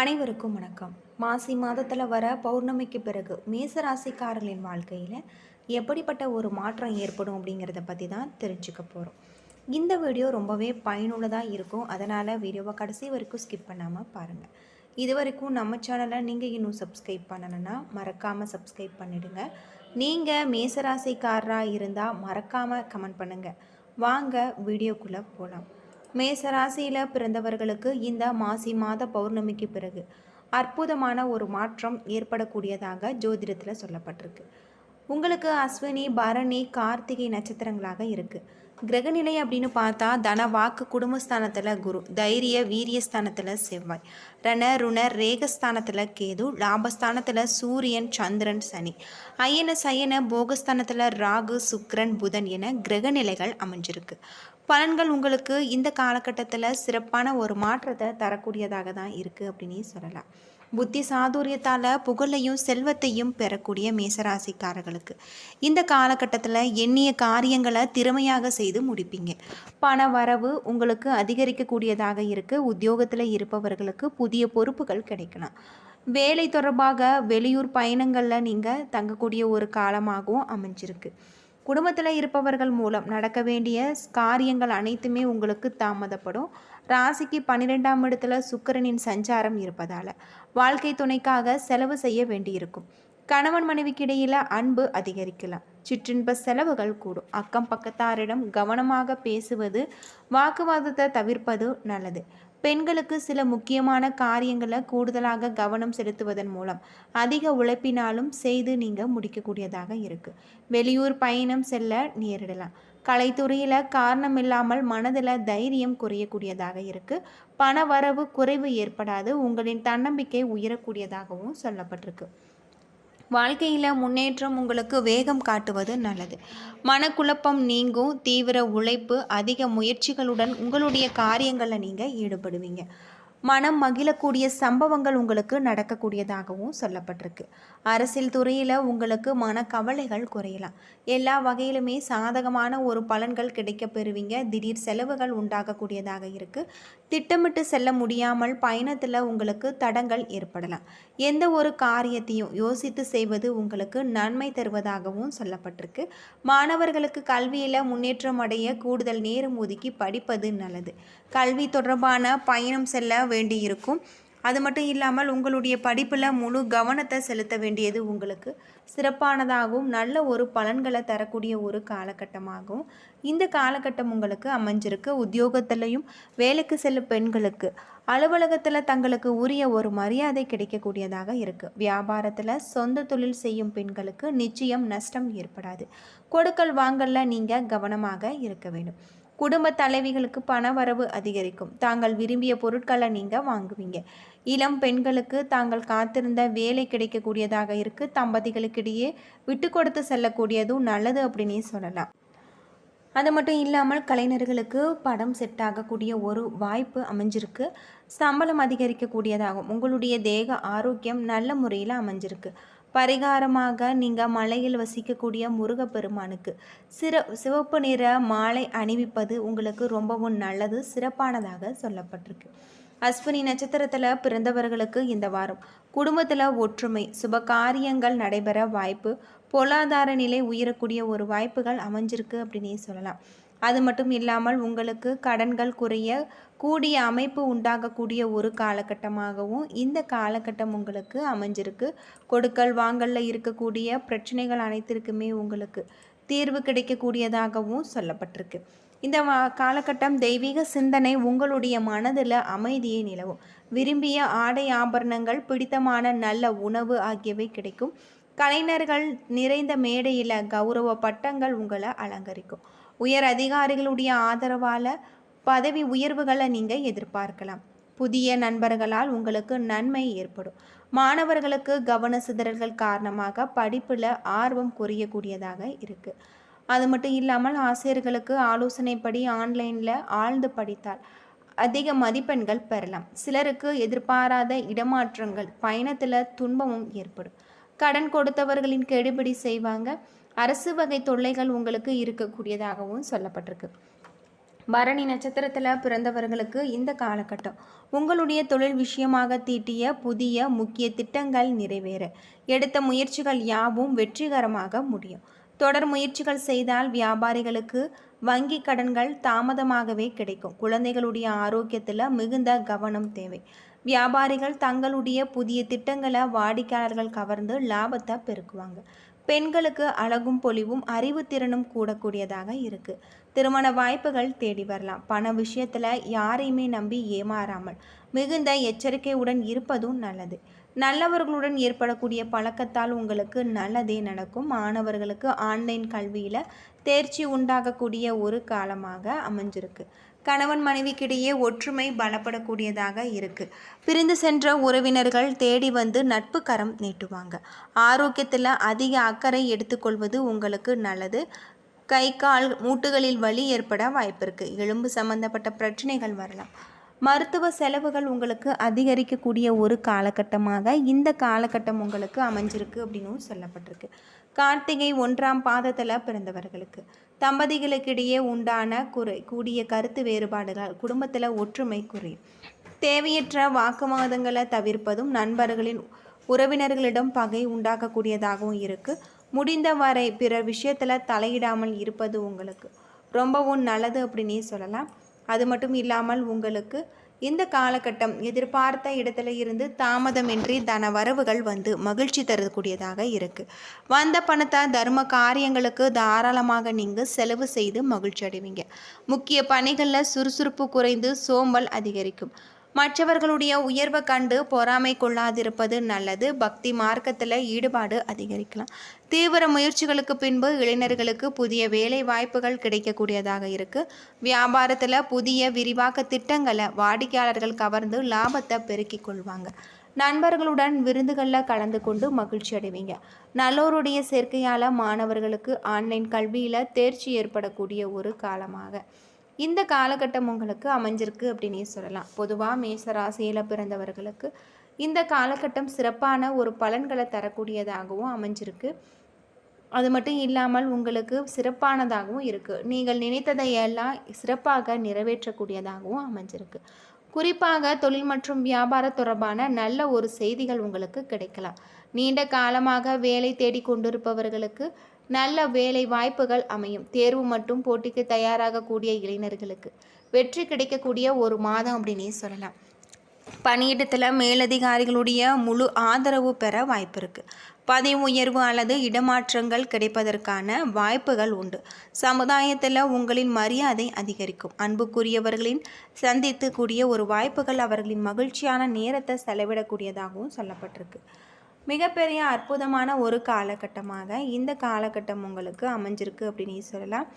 அனைவருக்கும் வணக்கம். மாசி மாதத்தில் வர பௌர்ணமிக்கு பிறகு மேசராசிக்காரர்களின் வாழ்க்கையில் எப்படிப்பட்ட ஒரு மாற்றம் ஏற்படும் அப்படிங்கிறத பற்றி தான் தெரிஞ்சுக்க போகிறோம் இந்த வீடியோ ரொம்பவே பயனுள்ளதாக இருக்கும். அதனால் வீடியோவை கடைசி வரைக்கும் ஸ்கிப் பண்ணாமல் பாருங்கள் இது வரைக்கும் நம்ம சேனலை நீங்கள் இன்னும் சப்ஸ்கிரைப் பண்ணலைன்னா மறக்காமல் சப்ஸ்கிரைப் பண்ணிடுங்க. நீங்கள் மேசராசிக்காரராக இருந்தால் மறக்காமல் கமெண்ட் பண்ணுங்கள் வாங்க வீடியோக்குள்ளே போகலாம் மேசராசியில் பிறந்தவர்களுக்கு இந்த மாசி மாத பௌர்ணமிக்கு பிறகு அற்புதமான ஒரு மாற்றம் ஏற்படக்கூடியதாக ஜோதிடத்தில் சொல்லப்பட்டிருக்கு. உங்களுக்கு அஸ்வினி பரணி கார்த்திகை நட்சத்திரங்களாக இருக்குது கிரகநிலை அப்படின்னு பார்த்தா தன வாக்கு குடும்பஸ்தானத்தில் குரு தைரிய வீரியஸ்தானத்தில் செவ்வாய் ரண ருண ரேகஸ்தானத்தில் கேது லாபஸ்தானத்தில் சூரியன் சந்திரன் சனி ஐயன சயன போகஸ்தானத்தில் ராகு சுக்ரன் புதன் என கிரகநிலைகள் அமைஞ்சிருக்கு. பலன்கள் உங்களுக்கு இந்த காலகட்டத்தில் சிறப்பான ஒரு மாற்றத்தை தரக்கூடியதாக தான் இருக்குது அப்படின்னு சொல்லலாம். புத்தி சாதுரியத்தால் புகழையும் செல்வத்தையும் பெறக்கூடிய மேசராசிக்காரர்களுக்கு இந்த காலகட்டத்தில் எண்ணிய காரியங்களை திறமையாக செய்து முடிப்பீங்க. பண வரவு உங்களுக்கு அதிகரிக்கக்கூடியதாக இருக்குது உத்தியோகத்தில் இருப்பவர்களுக்கு புதிய பொறுப்புகள் கிடைக்கலாம். வேலை தொடர்பாக வெளியூர் பயணங்களில் நீங்கள் தங்கக்கூடிய ஒரு காலமாகவும் அமைஞ்சிருக்கு. குடும்பத்தில் இருப்பவர்கள் மூலம் நடக்க வேண்டிய காரியங்கள் அனைத்துமே உங்களுக்கு தாமதப்படும். ராசிக்கு பன்னிரெண்டாம் இடத்துல சுக்கிரனின் சஞ்சாரம் இருப்பதால் வாழ்க்கை துணைக்காக செலவு செய்ய வேண்டியிருக்கும். கணவன் மனைவிக்கு இடையில அன்பு அதிகரிக்கலாம். சிற்றின்ப செலவுகள் கூடும். அக்கம் பக்கத்தாரிடம் கவனமாக பேசுவது வாக்குவாதத்தை தவிர்ப்பது நல்லது. பெண்களுக்கு சில முக்கியமான காரியங்களை கூடுதலாக கவனம் செலுத்துவதன் மூலம் அதிக உழைப்பினாலும் செய்து நீங்கள் முடிக்கக்கூடியதாக இருக்குது வெளியூர் பயணம் செல்ல நேரிடலாம். கலைத்துறையில் காரணம் இல்லாமல் மனதில் தைரியம் குறையக்கூடியதாக இருக்குது பண வரவு குறைவு ஏற்படாது. உங்களின் தன்னம்பிக்கை உயரக்கூடியதாகவும் சொல்லப்பட்டிருக்கு. வாழ்க்கையில் முன்னேற்றம் உங்களுக்கு வேகம் காட்டுவது நல்லது. மனக்குழப்பம் நீங்கும் தீவிர உழைப்பு அதிக முயற்சிகளுடன் உங்களுடைய காரியங்களில் நீங்கள் ஈடுபடுவீங்க. மனம் மகிழக்கூடிய சம்பவங்கள் உங்களுக்கு நடக்கக்கூடியதாகவும் சொல்லப்பட்டிருக்கு. அரசியல் துறையில் உங்களுக்கு மனக்கவலைகள் குறையலாம். எல்லா வகையிலுமே சாதகமான ஒரு பலன்கள் கிடைக்க பெறுவீங்க. திடீர் செலவுகள் உண்டாகக்கூடியதாக இருக்குது திட்டமிட்டு செல்ல முடியாமல் பயணத்தில் உங்களுக்கு தடங்கள் ஏற்படலாம். எந்த ஒரு காரியத்தையும் யோசித்து செய்வது உங்களுக்கு நன்மை தருவதாகவும் சொல்லப்பட்டிருக்கு. மாணவர்களுக்கு கல்வியில் முன்னேற்றம் அடைய கூடுதல் நேரம் ஒதுக்கி படிப்பது நல்லது. கல்வி தொடர்பான பயணம் செல்ல வேண்டியிருக்கும் அது மட்டும் இல்லாமல் உங்களுடைய படிப்பில் முழு கவனத்தை செலுத்த வேண்டியது உங்களுக்கு. சிறப்பானதாகவும் நல்ல ஒரு பலன்களை தரக்கூடிய ஒரு காலகட்டமாகவும் இந்த காலகட்டம் உங்களுக்கு அமைஞ்சிருக்கு. உத்தியோகத்திலையும் வேலைக்கு செல்லும் பெண்களுக்கு அலுவலகத்தில் தங்களுக்கு உரிய ஒரு மரியாதை கிடைக்கக்கூடியதாக இருக்குது வியாபாரத்தில் சொந்த தொழில் செய்யும் பெண்களுக்கு நிச்சயம் நஷ்டம் ஏற்படாது. கொடுக்கல் வாங்கலில் நீங்கள் கவனமாக இருக்க வேண்டும். குடும்ப தலைவிகளுக்கு பண வரவு அதிகரிக்கும். தாங்கள் விரும்பிய பொருட்களை நீங்கள் வாங்குவீங்க. இளம் பெண்களுக்கு தாங்கள் காத்திருந்த வேலை கிடைக்கக்கூடியதாக இருக்குது தம்பதிகளுக்கிடையே விட்டு கொடுத்து செல்லக்கூடியதும் நல்லது அப்படின்னே சொல்லலாம். அது மட்டும் இல்லாமல் கலைஞர்களுக்கு படம் செட் ஆகக்கூடிய ஒரு வாய்ப்பு அமைஞ்சிருக்கு. சம்பளம் அதிகரிக்கக்கூடியதாகும் உங்களுடைய தேக ஆரோக்கியம் நல்ல முறையில் அமைஞ்சிருக்கு. பரிகாரமாக நீங்கள் மலையில் வசிக்கக்கூடிய முருகப்பெருமானுக்கு. சிற சிவப்பு நிற மாலை அணிவிப்பது உங்களுக்கு ரொம்பவும் நல்லது சிறப்பானதாக சொல்லப்பட்டிருக்கு. அஸ்வினி நட்சத்திரத்தில் பிறந்தவர்களுக்கு இந்த வாரம் குடும்பத்தில் ஒற்றுமை சுப காரியங்கள் நடைபெற வாய்ப்பு பொருளாதார நிலை உயரக்கூடிய ஒரு வாய்ப்புகள் அமைஞ்சிருக்கு அப்படின்னே சொல்லலாம். அது மட்டும் இல்லாமல் உங்களுக்கு கடன்கள் குறைய கூடிய அமைப்பு உண்டாகக்கூடிய ஒரு காலகட்டமாகவும் இந்த காலகட்டம் உங்களுக்கு அமைஞ்சிருக்கு. கொடுக்கல் வாங்கலில் இருக்கக்கூடிய பிரச்சனைகள் அனைத்திற்குமே உங்களுக்கு தீர்வு கிடைக்கக்கூடியதாகவும் சொல்லப்பட்டிருக்கு. இந்த காலகட்டம் தெய்வீக சிந்தனை உங்களுடைய மனதில் அமைதியை நிலவும். விரும்பிய ஆடை ஆபரணங்கள் பிடித்தமான நல்ல உணவு ஆகியவை கிடைக்கும். கலைஞர்கள் நிறைந்த மேடையில் கௌரவ பட்டங்கள் உங்களை அலங்கரிக்கும். உயர் அதிகாரிகளுடைய ஆதரவால் பதவி உயர்வுகளை நீங்கள் எதிர்பார்க்கலாம். புதிய நண்பர்களால் உங்களுக்கு நன்மை ஏற்படும். மாணவர்களுக்கு கவன சிதறல்கள் காரணமாக படிப்பில் ஆர்வம் குறையக்கூடியதாக இருக்குது அது மட்டும் இல்லாமல் ஆசிரியர்களுக்கு ஆலோசனைப்படி ஆன்லைனில் ஆழ்ந்து படித்தால் அதிக மதிப்பெண்கள் பெறலாம். சிலருக்கு எதிர்பாராத இடமாற்றங்கள் பயணத்தில் துன்பமும் ஏற்படும். கடன் கொடுத்தவர்களின் கெடுபிடி செய்வாங்க. அரசு வகை தொல்லைகள் உங்களுக்கு இருக்கக்கூடியதாகவும் சொல்லப்பட்டிருக்கு. பரணி நட்சத்திரத்தில் பிறந்தவர்களுக்கு இந்த காலகட்டம். உங்களுடைய தொழில் விஷயமாக தீட்டிய புதிய முக்கிய திட்டங்கள் நிறைவேற. எடுத்த முயற்சிகள் யாவும் வெற்றிகரமாக முடியும். தொடர் முயற்சிகள் செய்தால் வியாபாரிகளுக்கு வங்கி கடன்கள் தாமதமாகவே கிடைக்கும். குழந்தைகளுடைய ஆரோக்கியத்தில் மிகுந்த கவனம் தேவை. வியாபாரிகள் தங்களுடைய புதிய திட்டங்களை வாடிக்கையாளர்கள் கவர்ந்து லாபத்தை பெருக்குவாங்க. பெண்களுக்கு அழகும் பொலிவும் அறிவுத்திறனும் கூடக்கூடியதாக இருக்குது திருமண வாய்ப்புகள் தேடி வரலாம். பண விஷயத்தில் யாரையுமே நம்பி ஏமாறாமல் மிகுந்த எச்சரிக்கையுடன் இருப்பதும் நல்லது. நல்லவர்களுடன் ஏற்படக்கூடிய பழக்கத்தால் உங்களுக்கு நல்லதே நடக்கும். மாணவர்களுக்கு ஆன்லைன் கல்வியில் தேர்ச்சி உண்டாகக்கூடிய ஒரு காலமாக அமைஞ்சிருக்கு. கணவன் மனைவிக்கிடையே ஒற்றுமை பலப்படக்கூடியதாக இருக்குது பிரிந்து சென்ற உறவினர்கள் தேடி வந்து நட்பு கரம் நீட்டுவாங்க. ஆரோக்கியத்தில் அதிக அக்கறை எடுத்துக்கொள்வது உங்களுக்கு நல்லது. கை கால் மூட்டுகளில் வலி ஏற்பட வாய்ப்பு இருக்குது எலும்பு சம்பந்தப்பட்ட பிரச்சனைகள் வரலாம். மருத்துவ செலவுகள் உங்களுக்கு அதிகரிக்கக்கூடிய ஒரு காலகட்டமாக இந்த காலகட்டம் உங்களுக்கு அமைஞ்சிருக்கு அப்படின்னும் சொல்லப்பட்டிருக்கு. கார்த்திகை ஒன்றாம் பாதத்தில் பிறந்தவர்களுக்கு. தம்பதிகளுக்கிடையே உண்டான குறை கூடிய கருத்து வேறுபாடுகள் குடும்பத்தில் ஒற்றுமை குறையும் தேவையற்ற வாக்குவாதங்களை தவிர்ப்பதும் நண்பர்களின் உறவினர்களிடம் பகை உண்டாக்கக்கூடியதாகவும் இருக்குது முடிந்த வரை விஷயத்தில் தலையிடாமல் இருப்பது உங்களுக்கு ரொம்பவும் நல்லது அப்படின்னே சொல்லலாம். அது மட்டும் இல்லாமல் உங்களுக்கு இந்த காலகட்டம் எதிர்பார்த்த இடத்துல இருந்து தாமதமின்றி தன வரவுகள் வந்து மகிழ்ச்சி தரக்கூடியதாக இருக்குது வந்த பணத்தை தர்ம காரியங்களுக்கு தாராளமாக நீங்கள் செலவு செய்து மகிழ்ச்சி அடைவீங்க. முக்கிய பணிகளில் சுறுசுறுப்பு குறைந்து சோம்பல் அதிகரிக்கும். மற்றவர்களுடைய உயர்வை கண்டு பொறாமை கொள்ளாதிருப்பது நல்லது. பக்தி மார்க்கத்தில் ஈடுபாடு அதிகரிக்கலாம். தீவிர முயற்சிகளுக்கு பின்பு இளைஞர்களுக்கு புதிய வேலை வாய்ப்புகள் கிடைக்கக்கூடியதாக இருக்குது வியாபாரத்தில் புதிய விரிவாக்க திட்டங்களை வாடிக்கையாளர்கள் கவர்ந்து லாபத்தை பெருக்கிக் கொள்வாங்க. நண்பர்களுடன் விருந்துகளில் கலந்து கொண்டு மகிழ்ச்சி அடைவீங்க. நல்லோருடைய சேர்க்கையால் மாணவர்களுக்கு ஆன்லைன் கல்வியில் தேர்ச்சி ஏற்படக்கூடிய ஒரு காலமாக. இந்த காலகட்டம் உங்களுக்கு அமைஞ்சிருக்கு அப்படின்னே சொல்லலாம். பொதுவாக மேசராசியில் பிறந்தவர்களுக்கு இந்த காலகட்டம் சிறப்பான ஒரு பலன்களை தரக்கூடியதாகவும் அமைஞ்சிருக்கு. அது மட்டும் இல்லாமல் உங்களுக்கு சிறப்பானதாகவும் இருக்குது நீங்கள் நினைத்ததை எல்லாம் சிறப்பாக நிறைவேற்றக்கூடியதாகவும் அமைஞ்சிருக்கு. குறிப்பாக தொழில் மற்றும் வியாபார தொடர்பான நல்ல ஒரு செய்திகள் உங்களுக்கு கிடைக்கலாம். நீண்ட காலமாக வேலை தேடி கொண்டிருப்பவர்களுக்கு நல்ல வேலை வாய்ப்புகள் அமையும். தேர்வு மற்றும் போட்டிக்கு தயாராகக்கூடிய இளைஞர்களுக்கு வெற்றி கிடைக்கக்கூடிய ஒரு மாதம் அப்படின்னே சொல்லலாம். பணியிடத்தில் மேலதிகாரிகளுடைய முழு ஆதரவு பெற வாய்ப்பு இருக்குது பதவி உயர்வு அல்லது இடமாற்றங்கள் கிடைப்பதற்கான வாய்ப்புகள் உண்டு. சமுதாயத்தில் உங்களின் மரியாதை அதிகரிக்கும். அன்புக்குரியவர்களின் சந்தித்துக்கூடிய ஒரு வாய்ப்புகள் அவர்களின் மகிழ்ச்சியான நேரத்தை செலவிடக்கூடியதாகவும் சொல்லப்பட்டிருக்கு. மிகப்பெரிய அற்புதமான ஒரு காலகட்டமாக இந்த காலகட்டம் உங்களுக்கு அமைஞ்சிருக்கு அப்படின்னு சொல்லலாம்.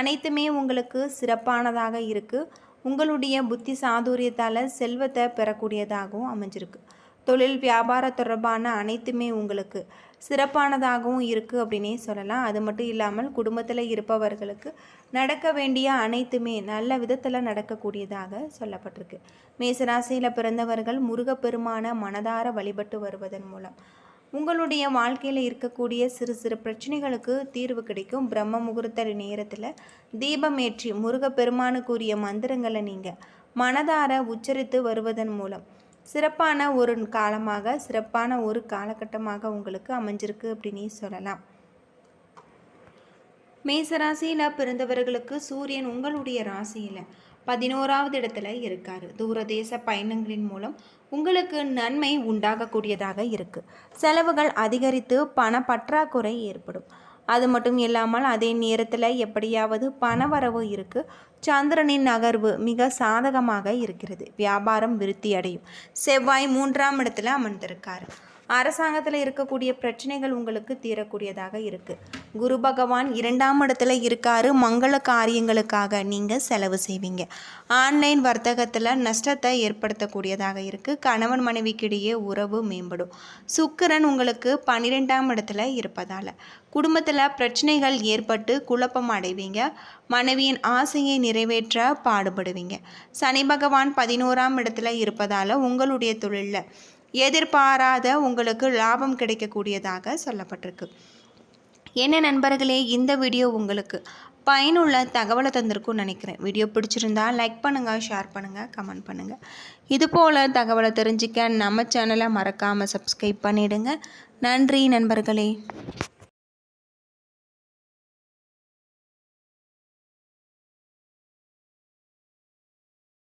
அனைத்துமே உங்களுக்கு சிறப்பானதாக இருக்குது உங்களுடைய புத்தி சாதுரியத்தால் செல்வத்தை பெறக்கூடியதாகவும் அமைஞ்சிருக்கு. தொழில் வியாபார தொடர்பான அனைத்துமே உங்களுக்கு சிறப்பானதாகவும் இருக்குது அப்படின்னே சொல்லலாம். அது மட்டும் இல்லாமல் குடும்பத்தில் இருப்பவர்களுக்கு நடக்க வேண்டிய அனைத்துமே நல்ல விதத்தில் நடக்கக்கூடியதாக சொல்லப்பட்டிருக்கு. மேசராசியில் பிறந்தவர்கள் முருகப்பெருமான மனதார வழிபட்டு வருவதன் மூலம் உங்களுடைய வாழ்க்கையில் இருக்கக்கூடிய சிறு சிறு பிரச்சனைகளுக்கு தீர்வு கிடைக்கும். பிரம்ம முகூர்த்த நேரத்தில் தீபம் ஏற்றி முருகப்பெருமானுக்குரிய மந்திரங்களை நீங்கள் மனதார உச்சரித்து வருவதன் மூலம் சிறப்பான ஒரு காலமாக சிறப்பான ஒரு காலகட்டமாக உங்களுக்கு அமைஞ்சிருக்கு அப்படின்னு சொல்லலாம். மேசராசியில் பிறந்தவர்களுக்கு சூரியன் உங்களுடைய ராசியில் பதினோராவது இடத்துல இருக்கார். தூரதேச பயணங்களின் மூலம் உங்களுக்கு நன்மை உண்டாகக்கூடியதாக இருக்குது செலவுகள் அதிகரித்து பண பற்றாக்குறை ஏற்படும். அது மட்டும் இல்லாமல் அதே நேரத்தில் எப்படியாவது பணவரவு இருக்குது சந்திரனின் நகர்வு மிக சாதகமாக இருக்கிறது. வியாபாரம் விருத்தி அடையும் செவ்வாய் மூன்றாம் இடத்துல அமர்ந்திருக்காரு. அரசாங்கத்தில் இருக்கக்கூடிய பிரச்சனைகள் உங்களுக்கு தீரக்கூடியதாக இருக்குது குரு பகவான் இரண்டாம் இடத்துல இருக்காரு. மங்கள காரியங்களுக்காக நீங்கள் செலவு செய்வீங்க. ஆன்லைன் வர்த்தகத்தில் நஷ்டத்தை ஏற்படுத்தக்கூடியதாக இருக்குது கணவன் மனைவிக்கிடையே உறவு மேம்படும். சுக்கிரன் உங்களுக்கு பன்னிரெண்டாம் இடத்துல இருப்பதால் குடும்பத்தில் பிரச்சனைகள் ஏற்பட்டு குழப்பம் அடைவீங்க. மனைவியின் ஆசையை நிறைவேற்ற பாடுபடுவீங்க. சனி பகவான் பதினோராம் இடத்துல இருப்பதால் உங்களுடைய தொழிலில் எதிர்பாராத உங்களுக்கு லாபம் கிடைக்கக்கூடியதாக சொல்லப்பட்டிருக்கு. என்ன நண்பர்களே இந்த வீடியோ உங்களுக்கு பயனுள்ள தகவலை தந்திருக்கும்னு நினைக்கிறேன். வீடியோ பிடிச்சிருந்தா லைக் பண்ணுங்கள் ஷேர் பண்ணுங்கள் கமெண்ட் பண்ணுங்கள் இது போல் தகவலை தெரிஞ்சுக்க நம்ம சேனலை மறக்காமல் சப்ஸ்கிரைப் பண்ணிவிடுங்க நன்றி நண்பர்களே.